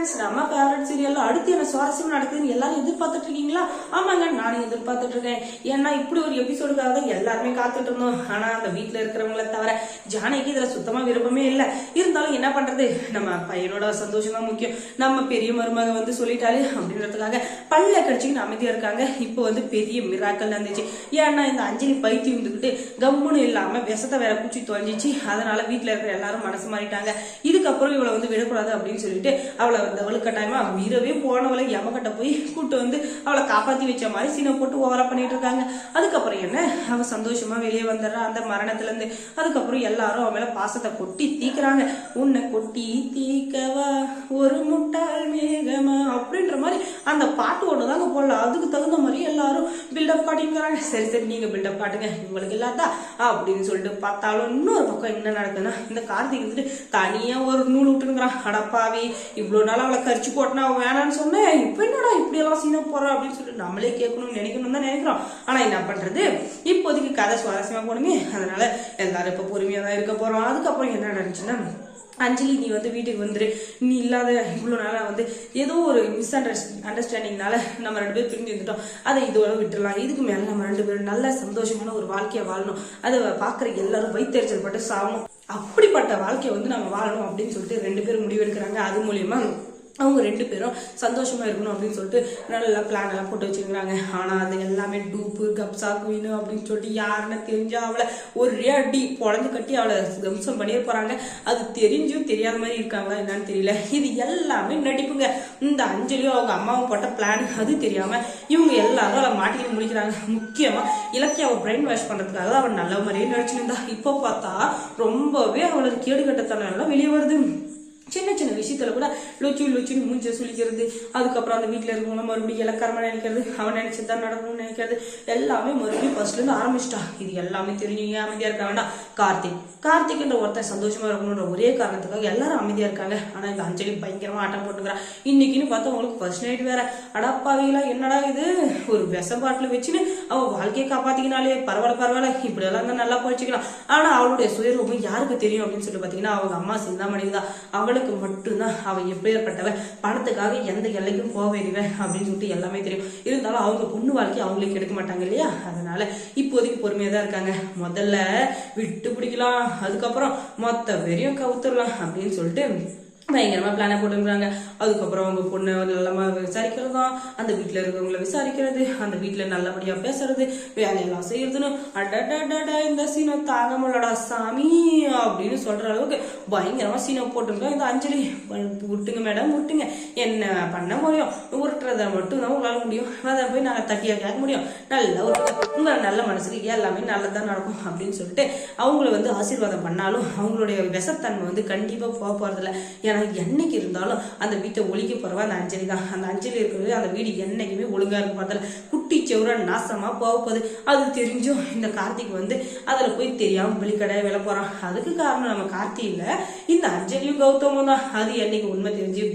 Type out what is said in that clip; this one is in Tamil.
ஃப்ரெண்ட்ஸ் நம்ம ஃபேவரட் சீரியல்ல அடுத்து என்ன சுவாரஸ்யம் நடக்குதுன்னு எல்லாரும் எதிர்பார்த்துட்டு இருக்கீங்களா? ஆமாங்க நானும் எதிர்பார்த்துட்டு இருக்கேன். ஏன்னா இப்படி ஒரு எபிசோடுக்காக தான் எல்லாருமே காத்துட்டு இருந்தோம். ஆனா அந்த வீட்டுல இருக்கிறவங்கள தவிர ஜானகி இதுல சுத்தமா விருப்பமே இல்லை. இருந்தாலும் என்ன பண்றது? நம்ம பையனோட சந்தோஷம் தான் முக்கியம். நம்ம பெரிய மருமக வந்து சொல்லிட்டாரு அப்படின்றதுக்காக பல்ல கடிச்சுக்கிட்டு அமைதியா இருக்காங்க. இப்போ வந்து பெரிய மிராக்கள் நடந்துச்சு. ஏன்னா இந்த அஞ்சலி பைத்தியம் இருந்துக்கிட்டு கம்முன்னு இல்லாம விஷத்தை வேற பூச்சி தொலைஞ்சிச்சு. அதனால வீட்டுல இருக்கிற எல்லாரும் மனசு மாறிட்டாங்க. இதுக்கப்புறம் இவளை வந்து விடக்கூடாது அப்படின்னு சொல்லிட்டு அவளை வந்து கட்டாயமா உயிரவே போனவளை யமகிட்ட போய் கூட்டு வந்து அவளை காப்பாத்தி வச்ச மாதிரி சீனை போட்டு ஓவரா பண்ணிட்டு இருக்காங்க. அதுக்கப்புறம் என்ன? அவ சந்தோஷமா வெளியே வந்துடுறா. அந்த மரணத்துல இருந்து அதுக்கப்புறம் எல்லாரும் அவன் மேல பாசத்தை கொட்டி தீக்குறாங்க. உன்னை கொட்டி தீக்கவா? ஒரு முட்டாள் மேகமா அந்த பாட்டு ஒன்று தாங்க போடலாம் அதுக்கு தகுந்த மாதிரி எல்லாரும் பில்டப் பாட்டிங்கிறாங்க சரி சரி நீங்கள் பில்டப் பாட்டுங்க. உங்களுக்கு இல்லாதா அப்படின்னு சொல்லிட்டு பார்த்தாலும் இன்னொரு பக்கம் என்ன நடக்குதுன்னா இந்த கார்த்திக் வந்துட்டு தனியாக ஒரு நூல் விட்டுங்கிறான் அடப்பாவி இவ்வளோ நாள் அவளை கரிச்சு போட்டினா அவன் வேணான்னு சொன்னேன். இப்போ என்னடா இப்படியெல்லாம் சீனா அப்படின்னு சொல்லிட்டு நம்மளே கேட்கணும்னு நினைக்கணும் தான் நினைக்கிறோம். ஆனால் என்ன பண்ணுறது இப்போதைக்கு கதை சுவாரஸ்யமாக போகணுமே அதனால் எல்லாரும் இப்போ பொறுமையாக தான் இருக்க போகிறோம் அதுக்கப்புறம் என்ன நடந்துச்சுன்னா அஞ்சலி நீ வந்து வீட்டுக்கு வந்துரு. நீ இல்லாத இவ்வளோ நாளாக வந்து ஏதோ ஒரு மிஸ் அண்டர்ஸ்டாண்டிங்னால நம்ம ரெண்டு பேரும் பிரிஞ்சு வந்துட்டோம். அதை இதோட விட்டுடலாம் இதுக்கு மேலே நம்ம ரெண்டு பேரும் நல்ல சந்தோஷமான ஒரு வாழ்க்கையை வாழணும். அதை பார்க்குற எல்லாரும் வைத்தறிச்சல் பட்டு சாகணும். அப்படிப்பட்ட வாழ்க்கையை வந்து நம்ம வாழணும் அப்படின்னு சொல்லிட்டு ரெண்டு பேரும் முடிவெடுக்கிறாங்க. அது மூலியமாக அவங்க ரெண்டு பேரும் சந்தோஷமா இருக்கணும் அப்படின்னு சொல்லிட்டு நல்லா பிளான் எல்லாம் போட்டு வச்சிருக்கிறாங்க. ஆனா அது எல்லாமே டூப்பு கப்சா குயின் அப்படின்னு சொல்லிட்டு யாருன்னு தெரிஞ்சா அவளை ஒரே அடி பொழந்து கட்டி அவளை தம்சம் பண்ணிட போறாங்க. அது தெரிஞ்சும் தெரியாத மாதிரி இருக்காங்களா என்னன்னு தெரியல. இது எல்லாமே நடிப்புங்க. இந்த அஞ்சலியும் அவங்க அம்மாவும் போட்ட பிளான் அது தெரியாம இவங்க எல்லாரும் அவளை மாட்டிக்கிட்டு முடிக்கிறாங்க முக்கியமா இலக்கிய அவள் பிரெயின் வாஷ் பண்றதுக்காக அவள் நல்ல மாதிரியே நடிச்சிருந்தா இப்போ பார்த்தா ரொம்பவே அவளுக்கு கேடு கட்டத்தனம் எல்லாம் வெளியே வருது. சின்ன சின்ன விஷயத்துல கூட லுச்சு லுச்சுன்னு மூஞ்ச சுளிக்கிறது அதுக்கப்புறம் அந்த வீட்டில் இருக்கவங்க மறுபடியும் இலக்காரமா நினைக்கிறது. அவன் நினைச்சதான் நடக்கணும்னு நினைக்கிறது. எல்லாமே மறுபடியும் ஃபர்ஸ்ட்ல இருந்து ஆரம்பிச்சிட்டா. இது எல்லாமே தெரிஞ்சு ஏன் அமைதியா இருக்க வேண்டாம். கார்த்திக். கார்த்திக்ன்ற ஒருத்தன் சந்தோஷமா இருக்கணுன்ற ஒரே காரணத்துக்காக எல்லாரும் அமைதியா இருக்காங்க. ஆனா இந்த அஞ்சலி பயங்கரமா ஆட்டம் போட்டுக்கிறான் இன்னைக்குன்னு பார்த்தா உங்களுக்கு ஃபர்ஸ்ட் நைட் வேற. அடப்பாவிகளா என்னடா இது? ஒரு விஷ பாட்டில் வச்சுன்னு அவ வாழ்க்கையை காப்பாத்திக்கினாலே பரவாயில்ல பரவாயில்ல. இப்படி எல்லாம் தான் நல்லா போச்சுக்கலாம் ஆனா அவளுடைய சுயரூபம் யாருக்கு தெரியும் அப்படின்னு சொல்லிட்டு பாத்தீங்கன்னா அவங்க அம்மா சிந்தாமணி தான் அவளுக்கு மட்டும்தான் அவ எப்பேற்பட்டவ பணத்துக்காக எந்த எல்லைக்கும் போவேறிவன் அப்படின்னு சொல்லிட்டு எல்லாமே தெரியும். இருந்தாலும் அவங்க பொண்ணு வாழ்க்கை அவங்களே கெடுக்க மாட்டாங்க இல்லையா? அதனால இப்போதைக்கு பொறுமையா தான் இருக்காங்க. முதல்ல விட்டு பிடிக்கலாம். அதுக்கப்புறம் மொத்த வெறியும் கவுத்துடலாம் அப்படின்னு சொல்லிட்டு பயங்கரமாக பிளானை போட்டுருக்காங்க அதுக்கப்புறம் அவங்க பொண்ணை நல்லமா விசாரிக்கிறதும் அந்த வீட்டில் இருக்கிறவங்கள விசாரிக்கிறது அந்த வீட்டில் நல்லபடியாக பேசுறது வேலையெல்லாம் செய்யறதுன்னு அடடடடா இந்த சீனை தாங்க முடியலடா சாமி அப்படின்னு சொல்கிற அளவுக்கு பயங்கரமாக சீனை போட்டுருக்கோம் இந்த அஞ்சலி விட்டுங்க மேடம் விட்டுங்க. என்ன பண்ண முடியும்? உருட்டுறத மட்டும் தான் உங்களால் முடியும். அதை போய் நாங்கள் தட்டியாக கேட்க முடியும். நல்லா விட்டுங்க உங்கள் நல்ல மனசுக்கு எல்லாமே நல்லதான் நடக்கும் அப்படின்னு சொல்லிட்டு அவங்கள வந்து ஆசீர்வாதம் பண்ணாலும் அவங்களுடைய விஷத்தன்மை வந்து கண்டிப்பாக போக போகிறதில்ல ஏன்னா என்னைக்கு இருந்தாலும் அந்த வீட்டை ஒழிக்க போறவா அந்த அஞ்சலி தான். அந்த அஞ்சலி இருக்கிறது அந்த வீடு என்னைக்குமே ஒழுங்கா இருக்க பார்த்தல. குட்டி செவரா நாசமா போக போகுது. அது தெரிஞ்சும் இந்த கார்த்திக் வந்து அதில் போய் தெரியாமல் வெளிக்கடைய வில போகிறான் அதுக்கு காரணம் நம்ம கார்த்தி இந்த அஞ்சலியும் கௌதமும் தான். அது என்னைக்கு உண்மை தெரிஞ்சு